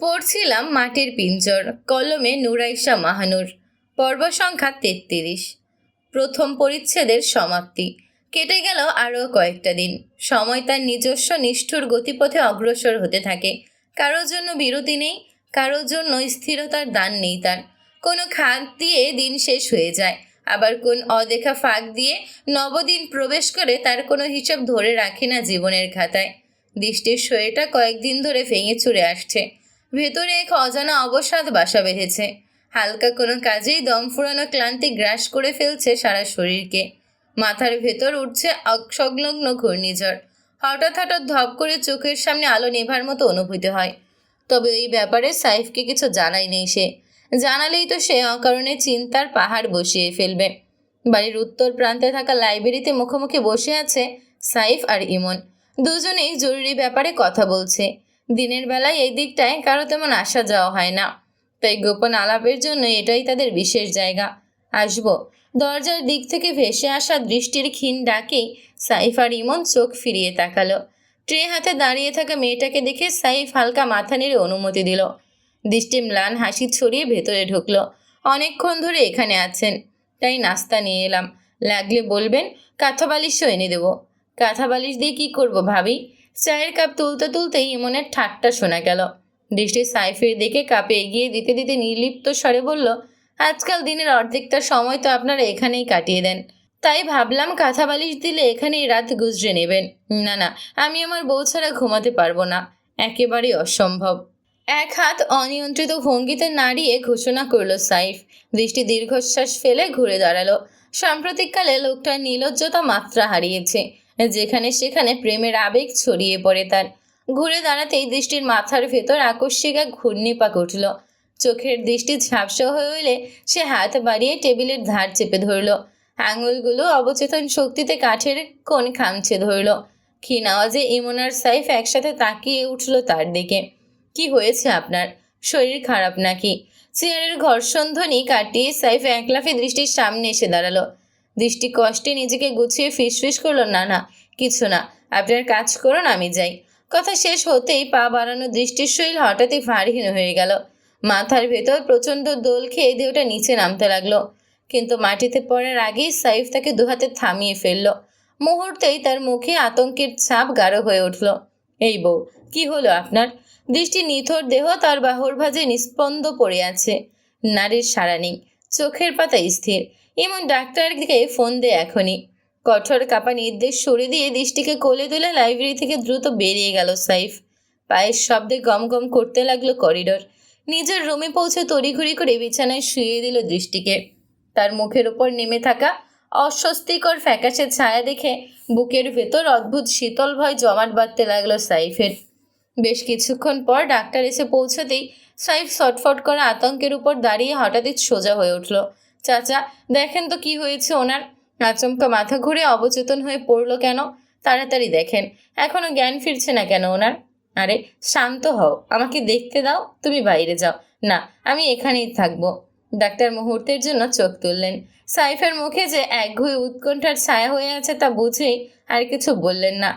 পড়ছিলাম মাটির পিঞ্জর, কলমে নুরাইশা মাহানুর, পর্ব সংখ্যা তেত্রিশ। প্রথম পরিচ্ছেদের সমাপ্তি। কেটে গেল আরও কয়েকটা দিন। সময় তার নিজস্ব নিষ্ঠুর গতিপথে অগ্রসর হতে থাকে। কারোর জন্য বিরতি নেই, কারোর জন্য স্থিরতার দান নেই তার। কোনো খাত দিয়ে দিন শেষ হয়ে যায়। আবার কোন অদেখা ফাঁক দিয়ে নবদিন প্রবেশ করে তার কোনো হিসাব ধরে রাখে না জীবনের খাতায়। দৃষ্টির শরীরটা কয়েকদিন ধরে ভেঙে চুরে আসছে। ভেতরে এক অজানা অবসাদ বাসা বেঁধেছে। হালকা কোনো কাজেই দম ফুরানো ক্লান্তি গ্রাস করে ফেলছে সারা শরীরকে। মাথার ভেতর উঠছে সংলগ্ন ঘূর্ণিঝড়। হঠাৎ হঠাৎ ধপ করে চোখের সামনে আলো নেভার মতো অনুভূতি হয়। তবে এই ব্যাপারে সাইফকে কিছু জানাই নেই সে। জানালেই তো সে অকারণে চিন্তার পাহাড় বসিয়ে ফেলবে। বাড়ির উত্তর প্রান্তে থাকা লাইব্রেরিতে মুখোমুখি বসে আছে সাইফ আর ইমন। দুজনেই জরুরি ব্যাপারে কথা বলছে। দিনের বেলায় এই দিকটায় কারও তেমন আসা যাওয়া হয় না। তাই গোপন আলাপের জন্য এটাই তাদের বিশেষ জায়গা। আসব। দরজার দিক থেকে ভেসে আসা দৃষ্টির ক্ষীণ ডাকে সাইফ আর ইমন চোখ ফিরিয়ে তাকালো। ট্রে হাতে দাঁড়িয়ে থাকা মেয়েটাকে দেখে সাইফ হালকা মাথা নেড়ে অনুমতি দিল। দৃষ্টি ম্লান হাসি ছড়িয়ে ভেতরে ঢুকলো। অনেকক্ষণ ধরে এখানে আছেন। তাই নাস্তা নিয়ে এলাম। লাগলে বলবেন, কাঁথা বালিশও এনে দেবো। কাঁথা বালিশ দিয়ে কী করব ভাবি? চায়ের কাপ তুলতে তুলতেই ইমনের ঠাট্টা শোনা গেল। দৃষ্টি সাইফের দিকে কাপে এগিয়ে দিতে দিতে নির্লিপ্ত স্বরে বলল, আজকাল দিনের অর্ধেকটা সময় তো আপনারা এখানেই কাটিয়ে দেন। তাই ভাবলাম কাঁথা বালিশ দিলে এখানেই রাত গুজরে নেবেন। না না, আমি আমার বউ ছাড়া ঘুমাতে পারব না। একেবারেই অসম্ভব। এক হাত অনিয়ন্ত্রিত ভঙ্গিতে নাড়িয়ে ঘোষণা করল সাইফ। দৃষ্টি দীর্ঘশ্বাস ফেলে ঘুরে দাঁড়াল। সাম্প্রতিককালে লোকটার নির্লজ্জতা মাত্রা হারিয়েছে। যেখানে সেখানে প্রেমের আবেগ ছড়িয়ে পড়ে তার। ঘুরে দাঁড়াতেই দৃষ্টির মাথার ভেতর আকস্মিক এক ঘূর্ণিপাক উঠল। চোখের দৃষ্টি ঝাপসা হয়ে এলে সে হাত বাড়িয়ে টেবিলের ধার চেপে ধরল। আঙুলগুলো অবচেতন শক্তিতে কাঠের কোণ খামছে ধরল। ক্ষীণ আওয়াজে ইমোনার সাইফ একসাথে তাকিয়ে উঠল তার দিকে। কি হয়েছে আপনার? শরীর খারাপ নাকি? চেয়ারের ঘর্ষণ ধ্বনি কাটিয়ে সাইফ একলাফে দৃষ্টির সামনে এসে দাঁড়াল। দৃষ্টি কষ্টে নিজেকে গুছিয়ে ফিসফিস করল, না না, কিছু না আপনার কাজ করুন, আমি যাই। কথা শেষ হতেই পা বাড়ানো দৃষ্টির শরীর হঠাৎই ভারহীন হয়ে গেল। মাথার ভেতর প্রচণ্ড দোল খেয়ে দেহটা নিচে নামতে লাগল। কিন্তু মাটিতে পড়ার আগেই সাইফ তাকে দুহাতে থামিয়ে ফেলল। মুহূর্তেই তার মুখে আতঙ্কের ছাপ গাঢ় হয়ে উঠল। এই বউ, কি হলো আপনার? দৃষ্টি নিথর দেহ তার বাহুর ভাজে নিস্পন্দ পড়ে আছে। নারীর সাড়া নেই। চোখের পাতা স্থির। এমন ডাক্তারের দিকে ফোন দে এখনই। কঠোর কাপা নির্দেশ সরে দিয়ে দৃষ্টিকে কোলে তুলে লাইব্রেরি থেকে দ্রুত বেরিয়ে গেল সাইফ। পায়ের শব্দে গম গম করতে লাগল করিডোর। নিজের রুমে পৌঁছে তড়িঘড়ি করে বিছানায় শুয়ে দিল দৃষ্টিকে। তার মুখের ওপর নেমে থাকা অস্বস্তিকর ফ্যাকাশে ছায়া দেখে বুকের ভেতর অদ্ভুত শীতল ভয় জমাট বাঁধতে লাগল সাইফের। বেশ কিছুক্ষণ পর ডাক্তার এসে পৌঁছতেই সাইফ ছটফট করা আতঙ্কের উপর দাঁড়িয়ে হঠাৎই সোজা হয়ে উঠল। চাচা, দেখেন তো কি হয়েছে? ওনার আচমকা মাথা ঘুরে অবচেতন হয়ে পড়ল কেন? তাড়াতাড়ি দেখেন। এখনও জ্ঞান ফিরছে না কেন ওনার? আরে, শান্ত হও। আমাকে দেখতে দাও। তুমি বাইরে যাও। না, আমি এখানেই থাকব। ডাক্তার মুহূর্তের জন্য চোখ তুললেন। সাইফের মুখে যে একঘুয়ে উৎকণ্ঠার ছায়া হয়ে আছে তা বুঝেই আর কিছু বললেন না।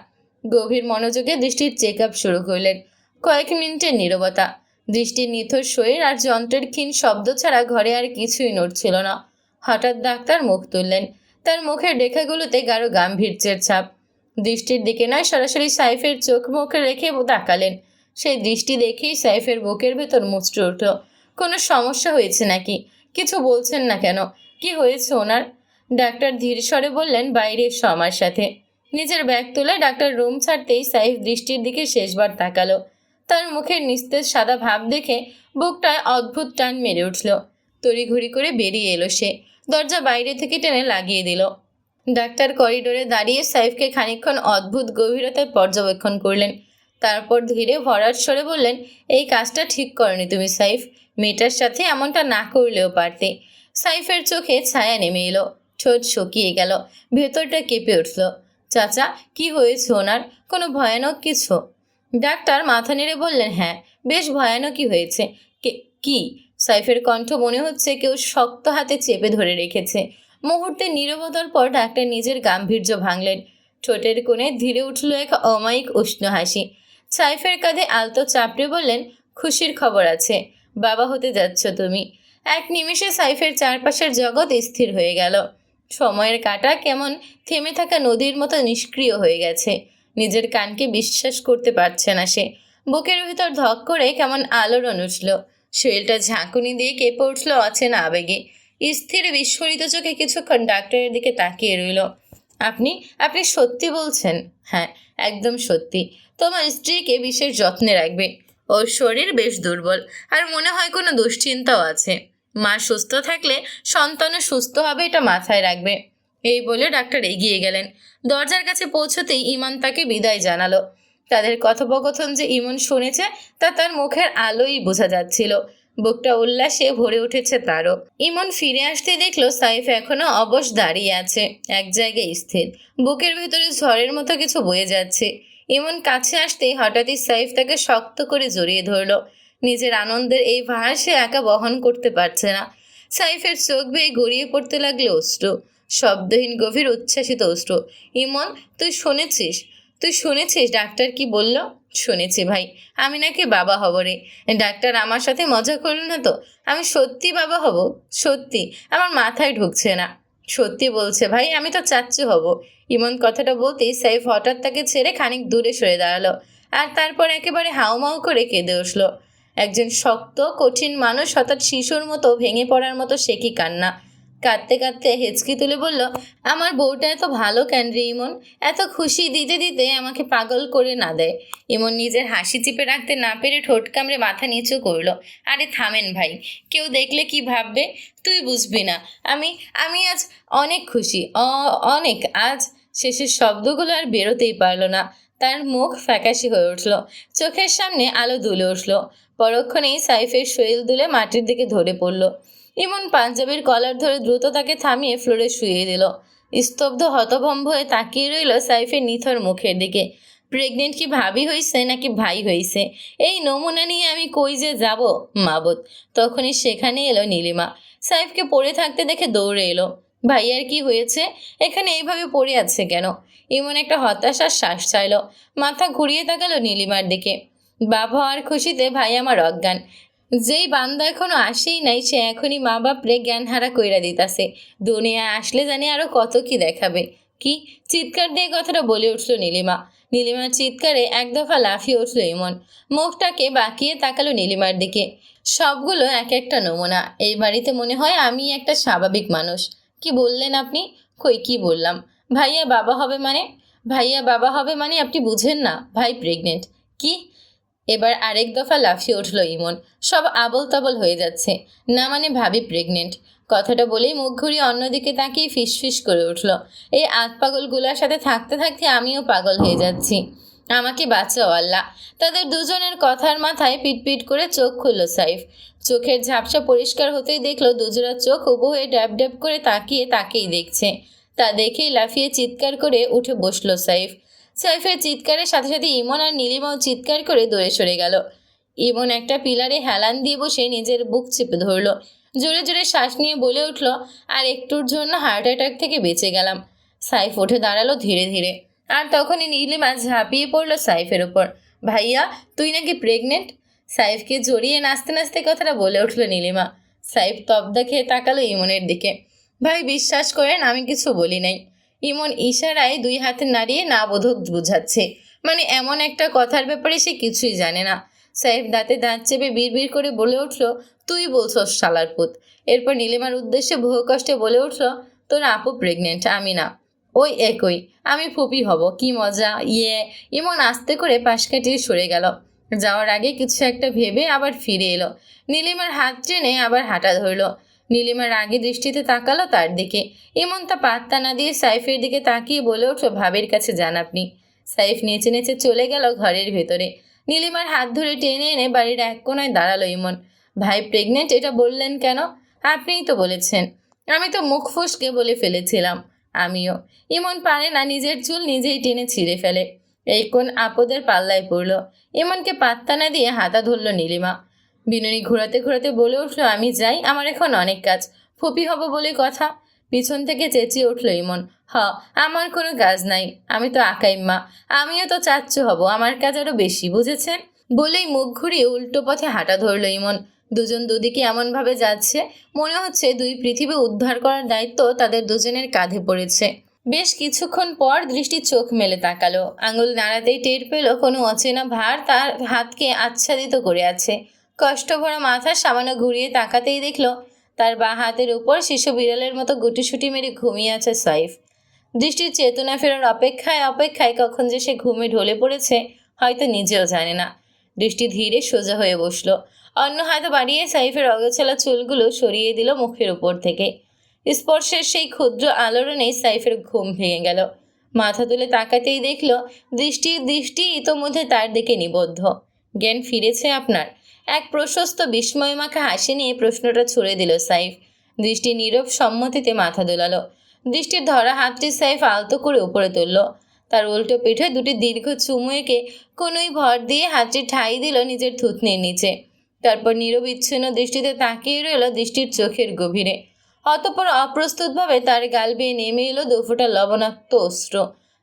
গভীর মনোযোগে দৃষ্টির চেক আপ শুরু করলেন। কয়েক মিনিটের নীরবতা। দৃষ্টির নিথর শরীর আর যন্ত্রের ক্ষীণ শব্দ ছাড়া ঘরে আর কিছুই নড়ছিল না। হঠাৎ ডাক্তার মুখ তুললেন। তার মুখের রেখাগুলোতে গাঢ় গাম্ভীর্যের ছাপ। দৃষ্টির দিকে নয়, সরাসরি সাইফের চোখ মুখে রেখে তাকালেন। সেই দৃষ্টি দেখেই সাইফের বুকের ভেতর মুচড়ে উঠল। কোনো সমস্যা হয়েছে নাকি? কিছু বলছেন না কেন? কি হয়েছে ওনার? ডাক্তার ধীর স্বরে বললেন বাইরে এসো সাথে। নিজের ব্যাগ তুলে ডাক্তার রুম ছাড়তেই সাইফ দৃষ্টির দিকে শেষবার তাকালো। তার মুখের নিস্তেজ সাদা ভাব দেখে বুকটায় অদ্ভুত টান মেরে উঠল। তড়িঘড়ি করে বেরিয়ে এলো সে। দরজা বাইরে থেকে টেনে লাগিয়ে দিল। ডাক্তার করিডোরে দাঁড়িয়ে সাইফকে খানিকক্ষণ অদ্ভুত গভীরতায় পর্যবেক্ষণ করলেন। তারপর ধীরে ভরাট সরে বললেন, এই কাজটা ঠিক করনি তুমি, সাইফ। মেয়েটার সাথে এমনটা না করলেও পারতে। সাইফের চোখে ছায়া নেমে এলো। ঠোঁট শুকিয়ে গেল। ভেতরটা কেঁপে উঠল। চাচা, কি হয়েছে ওনার? কোনো ভয়ানক কিছু? ডাক্তার মাথা নেড়ে বললেন হ্যাঁ বেশ ভয়ানকই হয়েছে। কে- সাইফের কণ্ঠ মনে হচ্ছে কেউ শক্ত হাতে চেপে ধরে রেখেছে। মুহূর্তে নীরবতার পর ডাক্তার নিজের গাম্ভীর্য ভাঙলেন। ঠোঁটের কোণে ধীরে উঠল এক অমায়িক উষ্ণ হাসি। সাইফের কাঁধে আলতো চাপড়ে বললেন, খুশির খবর আছে। বাবা হতে যাচ্ছ তুমি এক নিমেষে সাইফের চারপাশের জগৎ স্থির হয়ে গেল। সময়ের কাটা কেমন থেমে থাকা নদীর মতো নিষ্ক্রিয় হয়ে গেছে। নিজের কানকে বিশ্বাস করতে পারছে না সে। বুকের ভিতর ধক করে কেমন আলোড়ন উঠল। শরীরটা ঝাঁকুনি দিয়ে কেঁপে উঠল অচেনা আবেগে। স্থির বিস্ফোরিত চোখে কিছুক্ষণ ডাক্তারের দিকে তাকিয়ে রইল। আপনি আপনি সত্যি বলছেন? হ্যাঁ একদম সত্যি। তোমার স্ত্রীকে বিশেষ যত্নে রাখবে। ওর শরীর বেশ দুর্বল, আর মনে হয় কোনো দুশ্চিন্তাও আছে। মা সুস্থ থাকলে সন্তানও সুস্থ হবে এটা মাথায় রাখবে। এই বলে ডাক্তার এগিয়ে গেলেন। দরজার কাছে পৌঁছতেই ইমান তাকে বিদায় জানালো। তাদের কথোপকথন যে ইমন শুনেছে, তা তার মুখের আলোই বোঝা যাচ্ছিল। বুকটা উল্লাসে ভরে উঠেছে তারও। ইমন ফিরে আসতে দেখল সাইফ এখনও অবশ দাঁড়িয়ে আছে। এক জায়গায় স্থির। বুকের ভেতরে ঝড়ের মতো কিছু বয়ে যাচ্ছে। ইমন কাছে আসতেই হঠাৎই সাইফ তাকে শক্ত করে জড়িয়ে ধরলো। নিজের আনন্দের এই ভার সে একা বহন করতে পারছে না। সাইফের চোখ বেয়ে গড়িয়ে পড়তে লাগল অশ্রু। শব্দহীন গভীর উচ্ছ্বাসিত অশ্রু। ইমন, তুই শুনেছিস? তুই শুনেছিস ডাক্তার কি বলল? শুনেছি ভাই, আমি নাকি বাবা হব রে। ডাক্তার আমার সাথে মজা করল না তো? আমি সত্যি বাবা হব? সত্যি, আমার মাথায় ঢুকছে না। সত্যি বলছে, ভাই, আমি তো চাচ্ছু হব। ইমন কথাটা বলতেই সাইফ হঠাৎ তাকে ছেড়ে খানিক দূরে সরে দাঁড়াল আর তারপর একেবারে হাউমাউ করে কেঁদে উঠল। একজন শক্ত, কঠিন মানুষ হঠাৎ শিশুর মতো ভেঙে পড়ার মতো সে কি কান্না? কাঁদতে কাঁদতে হেঁচকি তুলে বলল, আমার বউটা এত ভালো কেন রে ইমন? এত খুশি দিতে দিতে আমাকে পাগল করে না দেয় ইমন নিজের হাসি চিপে রাখতে না পেরে ঠোঁট কামড়ে মাথা নিচু করল। আরে থামেন ভাই, কেউ দেখলে কি ভাববে? তুই বুঝবি না। আমি আমি আজ অনেক খুশি অনেক। আজ শেষের শব্দগুলো আর বেরোতেই পারল না। তার মুখ ফ্যাকাশি হয়ে উঠল। চোখের সামনে আলো দুলে উঠল। পরক্ষণেই সাইফের শরীর দুলে মাটির দিকে ধরে পড়ল। ইমন পাঞ্জাবির কলার ধরে দ্রুত তাকে থামিয়ে ফ্লোরে শুয়ে দিল। স্তব্ধ হতভম্ব হয়ে তাকিয়ে রইল সাইফের নিথর মুখের দিকে। প্রেগনেন্ট কি ভাবি হয়েছে নাকি ভাই হয়েছে এই নমুনা নিয়ে আমি কই যে যাব মাবত তখনই সেখানে এলো নীলিমা। সাইফকে পড়ে থাকতে দেখে দৌড়ে এলো। ভাইয়ার কি হয়েছে? এখানে এইভাবে পড়ে আছে কেন? ইমন একটা হতাশার শ্বাস চাইলো মাথা ঘুরিয়ে তাকালো নীলিমার দিকে। বাবা আর খুশিতে ভাই আমার অজ্ঞান। যেই বান্দা এখনও আসেই নাই, সে এখনই মা বাপরে জ্ঞান হারা কইরা দিতাছে। দুনিয়া আসলে জানি আরও কত কি দেখাবে। কি? চিৎকার দিয়ে কথাটা বলে উঠল নীলিমা। নীলিমার চিৎকারে এক দফা লাফিয়ে উঠল ইমন। মুখটাকে বাঁকিয়ে তাকালো নীলিমার দিকে। সবগুলো এক একটা নমুনা। এই বাড়িতে মনে হয় আমি একটা স্বাভাবিক মানুষ। কি বললেন আপনি? কই কি বললাম? ভাইয়া বাবা হবে মানে? ভাইয়া বাবা হবে মানে আপনি বুঝেন না, ভাই প্রেগনেন্ট কি? এবার আরেক দফা লাফিয়ে উঠল ইমন। সব আবল তাবল হয়ে যাচ্ছে। না মানে ভাবি প্রেগনেন্ট কথাটা বলেই মুখ ঘুরিয়ে অন্যদিকে তাকিয়ে ফিসফিস করে উঠল। এই আত পাগলগুলোর সাথে থাকতে থাকতে আমিও পাগল হয়ে যাচ্ছি। আমাকে বাঁচাও আল্লাহ। তাদের দুজনের কথার মাথায় পিটপিট করে চোখ খুলল সাইফ। চোখের ঝাপসা পরিষ্কার হতেই দেখল দুজোড়া চোখ উবু হয়ে ড্যাব ড্যাব করে তাকিয়ে তাকেই দেখছে। তা দেখেই লাফিয়ে চিৎকার করে উঠে বসল সাইফ। সাইফের চিৎকারের সাথে সাথে ইমন আর নীলিমাও চিৎকার করে দৌড়ে সরে গেল। ইমন একটা পিলারে হেলান দিয়ে বসে নিজের বুক চেপে ধরলো। জোরে জোরে শ্বাস নিয়ে বলে উঠল, আর একটুর জন্য হার্ট অ্যাটাক থেকে বেঁচে গেলাম। সাইফ উঠে দাঁড়াল ধীরে ধীরে। আর তখনই নীলিমা ঝাঁপিয়ে পড়ল সাইফের ওপর ভাইয়া, তুই নাকি প্রেগনেন্ট সাইফকে জড়িয়ে নাচতে নাচতে কথাটা বলে উঠল নীলিমা। সাইফ তবদা খেয়ে তাকালো ইমনের দিকে। ভাই, বিশ্বাস করেন, আমি কিছু বলি নাই। ইমন ইশারায় দুই হাতে নাড়িয়ে না বোধক বুঝাচ্ছে। মানে এমন একটা কথার ব্যাপারে সে কিছুই জানে না। সাহেব দাঁতে দাঁত চেপে বিড় করে বলে উঠল, তুই বলছস শালার পুত। এরপর নীলিমার উদ্দেশ্যে বহু কষ্টে বলে উঠল, তোর আপু প্রেগনেন্ট আমি না। ওই একই, আমি ফুপি হব, কি মজা ইয়ে। ইমন আস্তে করে পাশ কাটিয়ে সরে গেল। যাওয়ার আগে কিছু একটা ভেবে আবার ফিরে এলো। নীলিমার হাত টেনে আবার হাঁটা ধরলো। নীলিমার রাগে দৃষ্টিতে তাকালো তার দিকে। এমন তা পাত্তা না দিয়ে সাইফের দিকে তাকিয়ে বলে উঠল ভাবের কাছে যান আপনি। সাইফ নেচে নেচে চলে গেল ঘরের ভেতরে। নীলিমার হাত ধরে টেনে এনে বাড়ির এক কোনায় দাঁড়াল ইমন। ভাই প্রেগনেন্ট, এটা বললেন কেন? আপনিই তো বলেছেন। আমি তো মুখ ফুসকে বলে ফেলেছিলাম, আমিও। ইমন পারে না, নিজের চুল নিজেই টেনে ছিঁড়ে ফেলে। এই কোন আপদের পাল্লায় পড়ল। ইমনকে পাত্তা না দিয়ে হাতা ধরল নীলিমা। বিননী ঘোরাতে ঘোরাতে বলে উঠল, আমি যাই, আমার এখন অনেক কাজ। ফুপি হব বলে কথা। পিছন থেকে চেঁচিয়ে উঠল ইমন, হ, আমার কোনো কাজ নাই। আমি তো আকাই মা। আমিও তো চাচ্ছু হব। আমার কাজ আরও বেশি, বুঝেছেন? বলেই মুখ ঘুরিয়ে উল্টো পথে হাঁটা ধরল ইমন। দুজন দুদিকে এমনভাবে যাচ্ছে, মনে হচ্ছে দুই পৃথিবী উদ্ধার করার দায়িত্ব তাদের দুজনের কাঁধে পড়েছে। বেশ কিছুক্ষণ পর দৃষ্টি চোখ মেলে তাকালো। আঙুল নাড়াতেই টের পেল কোনো অচেনা ভার তার হাতকে আচ্ছাদিত করে আছে। কষ্ট ভরা মাথা সামান্য ঘুরিয়ে তাকাতেই দেখল, তার বাঁ হাতের উপর শিশু বিড়ালের মতো গুটিসুটি মেরে ঘুমিয়ে আছে সাইফ। দৃষ্টির চেতনা ফেরার অপেক্ষায় অপেক্ষায় কখন যে সে ঘুমে ঢলে পড়েছে, হয়তো নিজেও জানে না। দৃষ্টি ধীরে সোজা হয়ে বসল। অন্য হাত বাড়িয়ে সাইফের অগোছালা চুলগুলো সরিয়ে দিল মুখের উপর থেকে। স্পর্শের সেই ক্ষুদ্র আলোড়নে সাইফের ঘুম ভেঙে গেল। মাথা তুলে তাকাতেই দেখল দৃষ্টির দৃষ্টি ইতোমধ্যে তার দিকে নিবদ্ধ। জ্ঞান ফিরেছে আপনার। এক প্রশস্ত বিস্ময়মাখা হাসি নিয়ে প্রশ্নটা ছুড়ে দিল সাইফ। দৃষ্টি নীরব সম্মতিতে মাথা দোলালো। দৃষ্টির ধরা হাতটি সাইফ আলতো করে উপরে তুলল। তার উল্টো পিঠে দুটি দীর্ঘ চুমু এঁকে কোনোই ভর দিয়ে হাতটি ঠাই দিল নিজের থুতনির নিচে। তারপর নিরবিচ্ছিন্ন দৃষ্টিতে তাকিয়ে রইল দৃষ্টির চোখের গভীরে। অতপর অপ্রস্তুতভাবে তার গাল বেয়ে নেমে এলো দুফোটা লবণাক্ত অস্ত্র।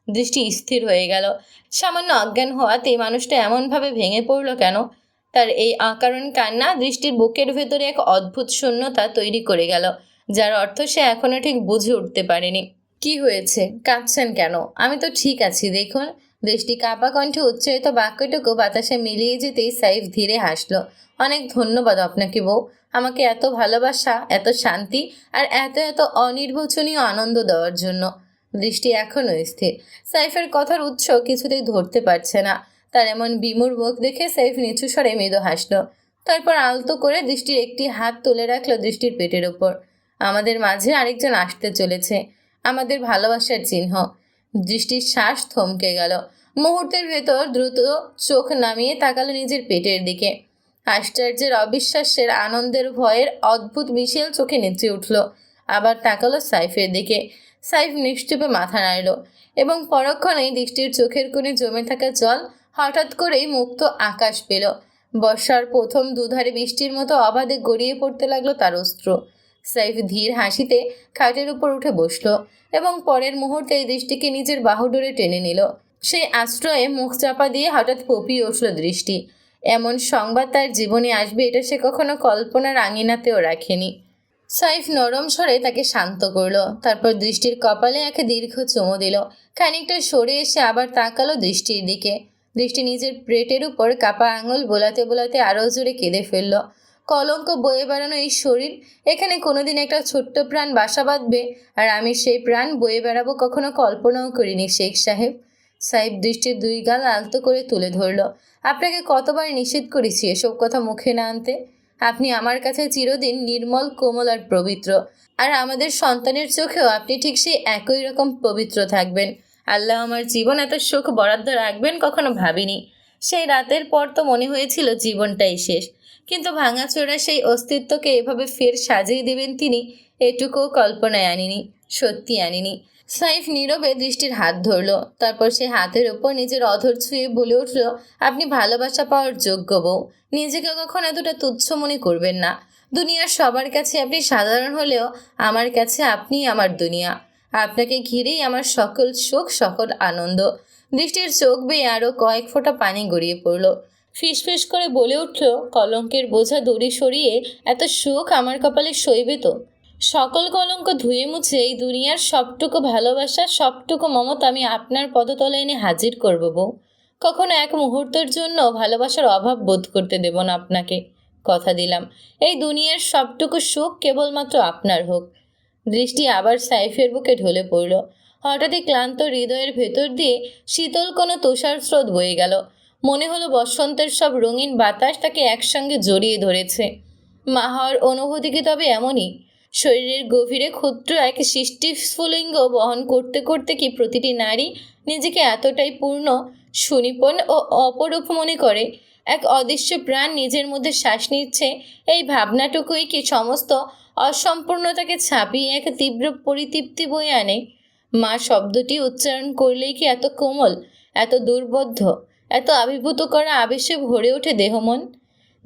দৃষ্টি স্থির হয়ে গেল। সামান্য অজ্ঞান হওয়াতে মানুষটা এমনভাবে ভেঙে পড়ল কেন? তার এই আকারণ কান্না দৃষ্টির বুকের ভেতরে এক অদ্ভুত শূন্যতা তৈরি করে গেল, যার অর্থ সে এখনও ঠিক বুঝে উঠতে পারেনি। কি হয়েছে? কাঁদছেন কেন? আমি তো ঠিক আছি, দেখুন। দৃষ্টি কাপা কণ্ঠে উচ্চারিত বাক্যটুকু বাতাসে মিলিয়ে যেতেই সাইফ ধীরে হাসলো। অনেক ধন্যবাদ আপনাকে বউ। আমাকে এত ভালোবাসা, এত শান্তি আর এত এত অনির্বচনীয় আনন্দ দেওয়ার জন্য। দৃষ্টি এখনও স্থির। সাইফের কথার উৎস কিছুতেই ধরতে পারছে না। তার এমন বিমুর মুখ দেখে সাইফ নিচু স্বরে মৃদু হাসল। তারপর আলতো করে দৃষ্টির একটি হাত তুলে রাখল দৃষ্টির পেটের ওপর আমাদের মাঝে আরেকজন আসতে চলেছে। আমাদের ভালোবাসার চিহ্ন। দৃষ্টির শ্বাস থমকে গেল। মুহূর্তের ভেতর দ্রুত চোখ নামিয়ে তাকালো নিজের পেটের দিকে। আশ্চর্যের অবিশ্বাসের আনন্দের, ভয়ের অদ্ভুত মিশেল চোখে নেচে উঠল। আবার তাকালো সাইফের দিকে। সাইফ নিশ্চুপে মাথা নাড়ল এবং পরক্ষণেই দৃষ্টির চোখের কোণে জমে থাকা জল হঠাৎ করেই মুক্ত আকাশ পেল। বর্ষার প্রথম দুধারে বৃষ্টির মতো অবাধে গড়িয়ে পড়তে লাগল তার অস্ত্র। সাইফ ধীর হাসিতে খাটের উপর উঠে বসল এবং পরের মুহূর্তেই দৃষ্টিকে নিজের বাহুডোরে টেনে নিল। সেই আশ্রয়ে মুখ চাপা দিয়ে হঠাৎ পপিয়ে উঠল দৃষ্টি। এমন সংবাদ তার জীবনে আসবে এটা সে কখনো কল্পনার আঙিনাতেও রাখেনি। সাইফ নরম স্বরে তাকে শান্ত করল, তারপর দৃষ্টির কপালে একে দীর্ঘ চুমো দিল। খানিকটা সরে এসে আবার তাকালো দৃষ্টির দিকে। দৃষ্টি নিজের পেটের উপর কাপা আঙুল বোলাতে বোলাতে আরও জোরে কেঁদে ফেলল। কলঙ্ক বয়ে বেড়ানো এই শরীর, এখানে কোনোদিন একটা ছোট্ট প্রাণ বাসা বাঁধবে, আর আমি সেই প্রাণ বয়ে বেড়াবো কখনো কল্পনাও করিনি শেখ সাহেব। সাহেব দৃষ্টির দুই গাল আলতো করে তুলে ধরল। আপনাকে কতবার নিষেধ করেছি এসব কথা মুখে না আনতে? আপনি আমার কাছে চিরদিন নির্মল, কোমল আর পবিত্র, আর আমাদের সন্তানের চোখেও আপনি ঠিক সেই একই রকম পবিত্র থাকবেন। আল্লাহ আমার জীবন এত সুখ বরাদ্দ রাখবেন কখনো ভাবিনি। সেই রাতের পর তো মনে হয়েছিল জীবনটাই শেষ। কিন্তু ভাঙাচোরা সেই অস্তিত্বকে এভাবে ফের সাজিয়ে দেবেন তিনি, এটুকুও কল্পনায় আনিনি, সত্যি আনিনি। সাইফ নীরবে দৃষ্টির হাত ধরল, তারপর সে হাতের ওপর নিজের অধর ছুঁয়ে বলে উঠল, আপনি ভালোবাসা পাওয়ার যোগ্য বউ। নিজেকে কখন এতটা তুচ্ছ মনে করবেন না। দুনিয়ার সবার কাছে আপনি সাধারণ হলেও আমার কাছে আপনি আমার দুনিয়া। আপনাকে ঘিরেই আমার সকল সুখ, সকল আনন্দ। দৃষ্টির চোখ বেয়ে আরও কয়েক ফোঁটা পানি গড়িয়ে পড়ল। ফিসফিস করে বলে উঠল, কলঙ্কের বোঝা দড়ি সরিয়ে এত সুখ আমার কপালে সইবে তো? সকল কলঙ্ক ধুয়ে মুছে এই দুনিয়ার সবটুকু ভালোবাসা, সবটুকু মমতা আমি আপনার পদতলে এনে হাজির করব বউ। কখনো এক মুহূর্তের জন্য ভালোবাসার অভাব বোধ করতে দেব না আপনাকে। কথা দিলাম। এই দুনিয়ার সবটুকু সুখ কেবলমাত্র আপনার হোক। দৃষ্টি আবার সাইফের বুকে ঢলে পড়ল। হঠাৎই ক্লান্ত হৃদয়ের ভেতর দিয়ে শীতল কোনো তুষার স্রোত বয়ে গেল। মনে হলো বসন্তের সব রঙিন বাতাস তাকে একসঙ্গে জড়িয়ে ধরেছে। মা হওয়ার অনুভূতি কি তবে এমনই? শরীরের গভীরে ক্ষুদ্র এক সৃষ্টি স্ফুলিঙ্গ বহন করতে করতে কি প্রতিটি নারী নিজেকে এতটাই পূর্ণ, সুনিপুণ ও অপরূপ মনে করে? এক অদৃশ্য প্রাণ নিজের মধ্যে শ্বাস নিচ্ছে। এই ভাবনাটুকুই কি সমস্ত অসম্পূর্ণতাকে ছাপিয়ে এক তীব্র পরিতৃপ্তি বয়ে আনে? মা শব্দটি উচ্চারণ করলেই কি এত কোমল, এত দুর্বোধ্য, এত আবির্ভূত করা আবেশে ভরে ওঠে দেহমন?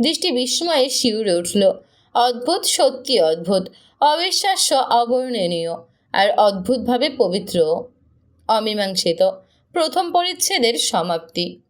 দৃষ্টি বিস্ময়ে শিউরে উঠল। অদ্ভুত, সত্যি অদ্ভুত, অবিশ্বাস্য, অবর্ণনীয়, আর অদ্ভুতভাবে পবিত্র অমীমাংসিত। প্রথম পরিচ্ছেদের সমাপ্তি।